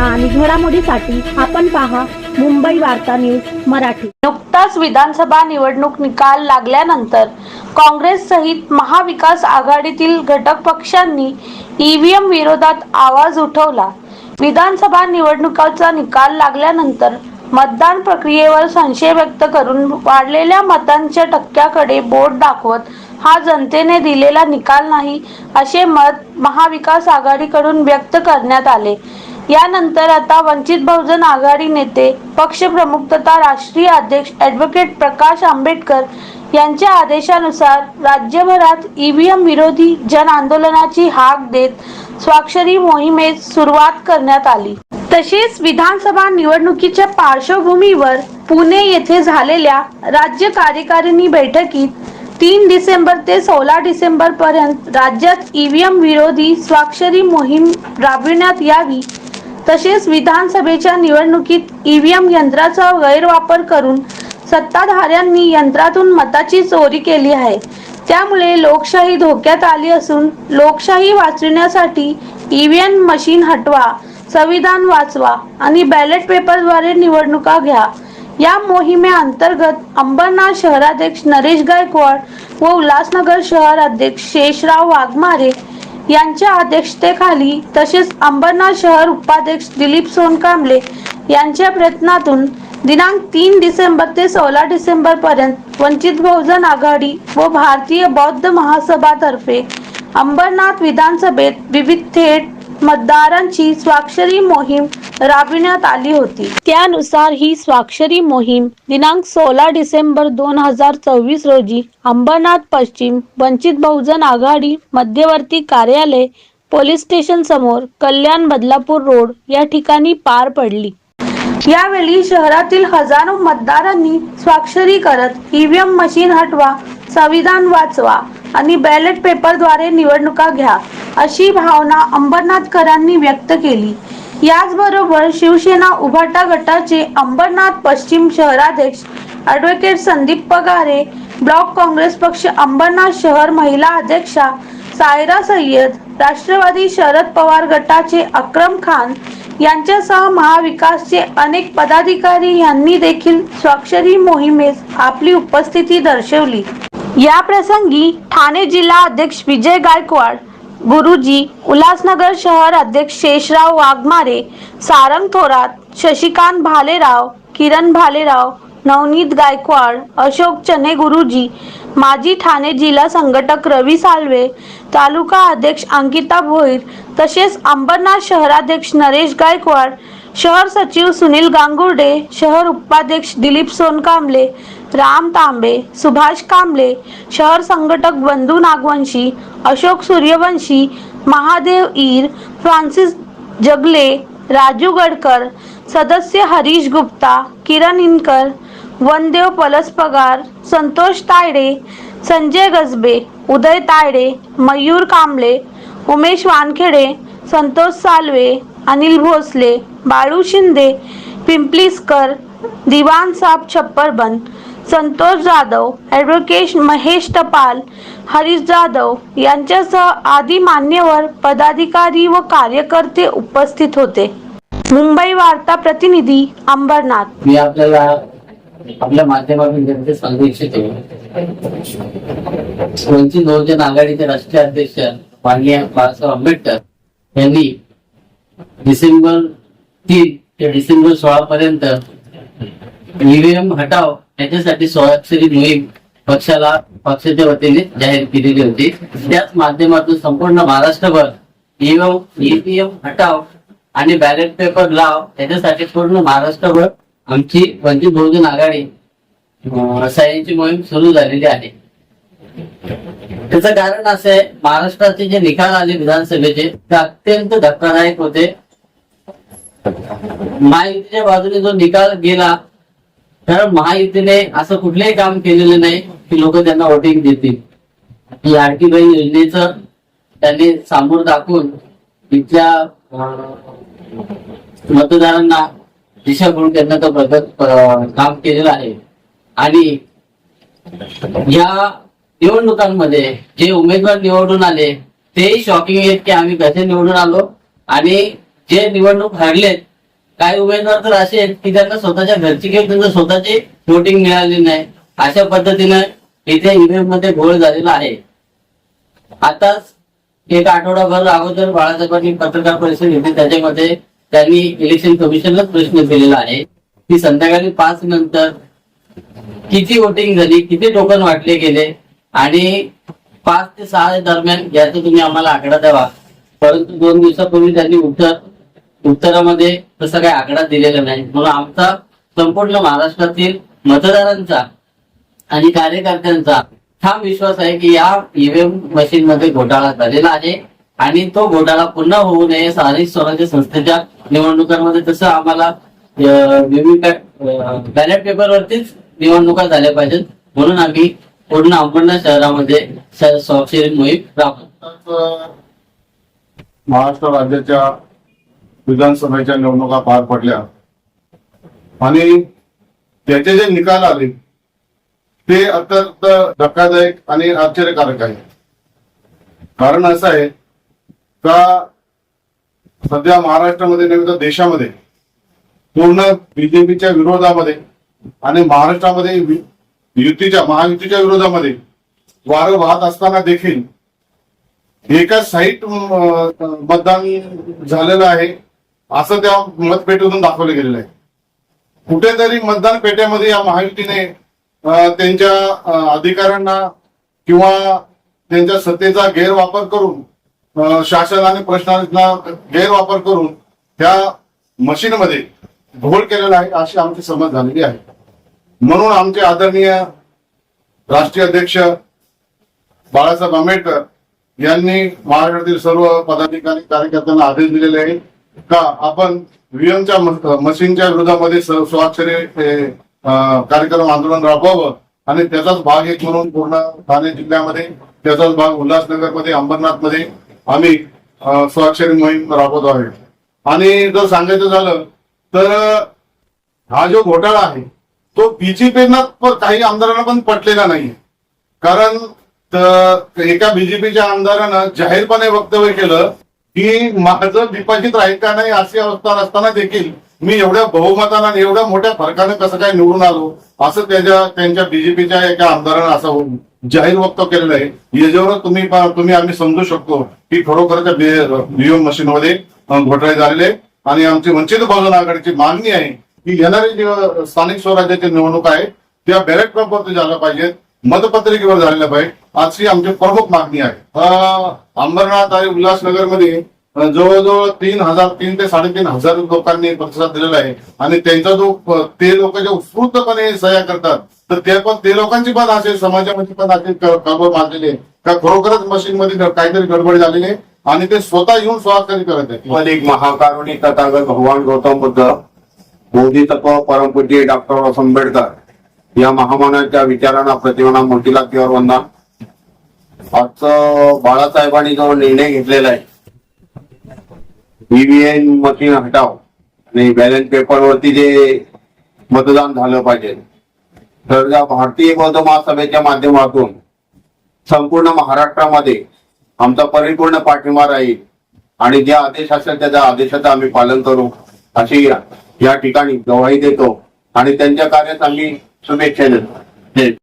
बातम्या आणि घडामोडीसाठी आपण पहा मुंबई वार्ता न्यूज मराठी. नुकताच विधानसभा निवडणूक निकाल लागल्यानंतर काँग्रेस सहित महाविकास आघाडीतील घटक पक्षांनी ईव्हीएम विरोधात आवाज उठवला. विधानसभा निवडणुकाचा निकाल लागल्यानंतर मतदान प्रक्रियेवर संशय व्यक्त करून वाढलेल्या मतांच्या टक्क्याकडे बोट दाखवत हा जनतेने दिलेला निकाल नाही असे मत महाविकास आघाडीकडून व्यक्त करण्यात आले. यानंतर आता वंचित बहुजन आघाडी नेते पक्षप्रमुख तथा राष्ट्रीय अध्यक्ष ॲडव्होकेट प्रकाश आंबेडकर यांच्या आदेशानुसार राज्यभरात ईव्हीएम विरोधी जन आंदोलनाची हाक देत स्वाक्षरी मोहिमेस सुरुवात करण्यात आली. तसेच विधानसभा निवडणुकीच्या पार्श्वभूमीवर पुणे येथे झालेल्या राज्य कार्यकारिणी बैठकीत तीन डिसेंबर ते सोळा डिसेंबर पर्यंत राज्यात ईव्हीएम विरोधी स्वाक्षरी मोहीम राबविण्यात यावी तसेच विधानसभेच्या निवडणुकीत ईव्हीएम यंत्राचा गैरवापर करून सत्ताधाऱ्यांनी यंत्रातून मताची चोरी केली आहे. त्यामुळे लोकशाही धोक्यात आली असून लोकशाही वाचविण्यासाठी ईव्हीएम मशीन हटवा संविधान वाचवा आणि बॅलेट पेपरद्वारे निवडणुका घ्या. या मोहिमेअंतर्गत अंबरनाथ शहराध्यक्ष नरेश गायकवाड व उल्हासनगर शहर अध्यक्ष शेषराव वाघमारे यांच्या अध्यक्षतेखाली तसेच अंबरनाथ शहर उपाध्यक्ष दिलीप सोनकांबले यांच्या प्रयत्नातून दिनांक तीन डिसेंबर ते सोळा डिसेंबर पर्यंत वंचित बहुजन आघाडी व भारतीय बौद्ध महासभातर्फे अंबरनाथ विधानसभेत विविध थेट मतदारांची स्वाक्षरी मोहीम राबविण्यात आली होती. त्यानुसार ही स्वाक्षरी मोहीम दिनांक सोळा डिसेंबर दोन हजार चोवीस रोजी अंबरनाथ पश्चिम वंचित बहुजन आघाडी मध्यवर्ती कार्यालय पोलीस स्टेशन समोर कल्याण बदलापूर रोड या ठिकाणी पार पडली. यावेळी शहरातील हजारो मतदारांनी स्वाक्षरी करत ईव्हीएम मशीन हटवा संविधान वाचवा आणि बॅलेट पेपरद्वारे निवडणुका घ्या अशी भावना अंबरनाथकरांनी व्यक्त केली. याचबरोबर शिवसेना उभाटा गटाचे अंबरनाथ पश्चिम शहराध्यक्ष ॲडव्होकेट संदीप पगारे ब्लॉक काँग्रेस पक्ष अंबरनाथ शहर महिला अध्यक्षा सायरा सय्यद राष्ट्रवादी शरद पवार गटाचे अक्रम खान यांच्यासह महाविकासचे अनेक पदाधिकारी यांनी देखील स्वाक्षरी मोहिमेस आपली उपस्थिती दर्शवली. या प्रसंगी ठाणे जिल्हा अध्यक्ष विजय गायकवाड गुरुजी उल्हासनगर शहर अध्यक्ष शेषराव वाघमारे सारंग थोरात शशिकांत भालेराव किरण भालेराव नवनीत गायकवाड अशोक चने गुरुजी माजी ठाणे जिल्हा संघटक रवी साळवे तालुका अध्यक्ष अंकिता भोईर तसेच अंबरनाथ शहराध्यक्ष नरेश गायकवाड शहर सचिव सुनील गांगुर्डे शहर उपाध्यक्ष दिलीप सोनकांबले राम तांबे सुभाष कांबले शहर संघटक बंधू नागवंशी अशोक सूर्यवंशी महादेव ईर फ्रान्सिस जगले राजू गडकर सदस्य हरीश गुप्ता किरण इनकर वनदेव पलस पगार संतोष तायडे संजय गजबे उदय तायडे मयूर कांबळे उमेश वानखेडे संतोष सालवे अनिल भोसले बाळू शिंदे पिंपलीसकर दिवान साब छप्परबन संतोष जाधव ॲडव्होकेट महेश टपाल हरीश जाधव यांच्यासह आदी मान्यवर पदाधिकारी व कार्यकर्ते उपस्थित होते. मुंबई वार्ता प्रतिनिधी अंबरनाथ. मी आपल्याला आपल्या माध्यमातून जनते सांगू इच्छितो. वंचित बहुजन आघाडीचे राष्ट्रीय अध्यक्ष माननीय बाळासाहेब आंबेडकर यांनी डिसेंबर तीन ते डिसेंबर सोळा पर्यंत ईव्हीएम हटाव याच्यासाठी स्वाक्षरी मोहीम पक्षाला पक्षाच्या वतीने जाहीर केलेली होती. त्याच माध्यमातून संपूर्ण महाराष्ट्रभर ईव्हीएम ईव्हीएम हटाव आणि बॅलेट पेपर लाव याच्यासाठी पूर्ण महाराष्ट्रभर आमची वंचित बहुजन आघाडी सह्यांची मोहीम सुरू झालेली आहे. त्याचं कारण असं आहे महाराष्ट्राचे जे निकाल आले विधानसभेचे ते अत्यंत धक्कादायक होते. महायुतीच्या बाजूने जो निकाल गेला तर महायुतीने असं कुठलंही काम केलेलं नाही की लोक त्यांना वोटिंग देतील. ही लाडकी योजनेचं त्यांनी सामोर दाखवून इथल्या दिशा मतदारांना दिशाभूल करण्याचं प्रगत काम केलेलं आहे. आणि या निवडणुकांमध्ये जे उमेदवार निवडून आले तेही शॉकिंग आहेत की आम्ही कसे निवडून आलो आणि जे निवडणूक हरलेत काही उमेदवार तर असे आहेत की त्यांना स्वतःच्या घरची किंवा त्यांना स्वतःची वोटिंग मिळाली नाही. अशा पद्धतीनं इथे ईव्हीएममध्ये घोळ झालेला आहे. आताच एक आठवडाभर अगोदर बाळासाहेबांनी पत्रकार परिषद घेतली. त्याच्यामध्ये त्यांनी इलेक्शन कमिशनला प्रश्न केलेला आहे. की संध्याकाळी पाच नंतर किती वोटिंग झाली किती टोकन वाटले गेले आणि पाच ते सहा दरम्यान याचा तुम्ही आम्हाला आकडा द्यावा. परंतु दोन दिवसापूर्वी त्यांनी उत्तर उत्तरामध्ये तसा काही आकडा दिलेला नाही. म्हणून आमचा संपूर्ण महाराष्ट्रातील मतदारांचा आणि कार्यकर्त्यांचा ठाम विश्वास आहे की या ईव्हीएम मशीन मध्ये घोटाळा झालेला आहे आणि तो घोटाळा पुन्हा होऊ नये स्थानिक स्वराज्य संस्थेच्या निवडणुकांमध्ये तसं आम्हाला बॅलेट पेपरवरतीच निवडणुका झाल्या पाहिजेत. म्हणून आम्ही पूर्ण अंबरनाथ शहरामध्ये स्वाक्षरी मोहीम राबवतो महाराष्ट्र राज्याच्या विधानसभेच्या निवडणुका पार पडल्या. आणि त्याचे जे निकाल आले ते अत्यंत धक्कादायक आणि आश्चर्यकारक आहे. कारण असं आहे का सध्या महाराष्ट्रामध्ये नव्हे तर देशामध्ये पूर्ण बीजेपीच्या विरोधामध्ये आणि महाराष्ट्रामध्ये युतीच्या महायुतीच्या विरोधामध्ये वारं वाहत असताना देखील एका साईट मतदान झालेलं आहे असं त्या मतपेटीतून दाखवलं गेलेलं आहे. कुठेतरी मतदान पेट्यामध्ये या महायुतीने त्यांच्या अधिकाऱ्यांना किंवा त्यांच्या सत्तेचा गैरवापर करून शासन आणि प्रशासनाचा गैरवापर करून त्या मशीनमध्ये घोळ केलेला आहे अशी आमची समज झालेली आहे. म्हणून आमचे आदरणीय राष्ट्रीय अध्यक्ष बाळासाहेब आंबेडकर यांनी महाराष्ट्रातील सर्व पदाधिकारी कार्यकर्त्यांना आदेश दिलेले आहे का आपण व्हीएमच्या मशीनच्या विरोधामध्ये स्वाक्षरी कार्यक्रम आंदोलन राबवावं आणि त्याचाच भाग एक म्हणून पूर्ण ठाणे जिल्ह्यामध्ये त्याचाच भाग उल्हासनगरमध्ये अंबरनाथमध्ये आम्ही स्वाक्षरी मोहीम राबवत आहे आणि जर सांगायचं झालं तर हा जो घोटाळा आहे तो बीजेपीना काही आमदारांना पण पटलेला नाहीये कारण एका बीजेपीच्या आमदारानं जाहीरपणे वक्तव्य केलं की माझं विभाजित राहील का नाही अशी अवस्था असताना देखील मी एवढ्या बहुमतानं एवढ्या मोठ्या फरकानं कसं काय निवडून आलो असं त्याच्या त्यांच्या बीजेपीच्या एका आमदारानं असं जाहीर वक्तव्य केलेलं आहे याच्यावर तुम्ही तुम्ही आम्ही समजू शकतो की खरोखरच्या व्हीएम मशीनमध्ये घोटाळे झालेले आणि आमची वंचित बहुजन आघाडीची मागणी आहे की येणारी जे स्थानिक स्वराज्याची निवडणूक आहे त्या बॅलेट पेपरवरती झाल्या पाहिजेत मतपत्रिकेवर झालेल्या पाहिजे. अशी आमची प्रमुख मागणी आहे. अंबरनाथ आणि उल्हासनगरमध्ये जवळजवळ तीन हजार तीन ते साडेतीन हजार लोकांनी प्रतिसाद दिलेला आहे. आणि त्यांचा जो ते लोक जे उत्स्फूर्तपणे सह्या करतात तर ते पण ते लोकांची पण असे समाजामध्ये पण असे क- मारलेली. आहे का खरोखरच मशीनमध्ये काहीतरी गडबड झालेली आहे. आणि ते स्वतः येऊन स्वाक्षरी करत आहेत. एक महाकारुणी तथागत भगवान गौतम बुद्ध मोदी तत्व परमपूज्य डॉक्टर आंबेडकर या महामानाच्या विचारांना प्रतिमाना मोठी लागतीवर वंदन आजचं बाळासाहेबांनी जो निर्णय घेतलेला आहे ईव्हीएम मशीन हटाव आणि बॅलेन्स पेपरवरती जे मतदान झालं पाहिजे. तर या भारतीय बौद्ध महासभेच्या माध्यमातून संपूर्ण महाराष्ट्रामध्ये आमचा परिपूर्ण पाठिंबा राहील आणि जे आदेश असेल त्या आदेशाचं आम्ही पालन करू अशी या ठिकाणी ग्वाही देतो आणि त्यांच्या कार्यात आम्ही शुभेच्छा देतो.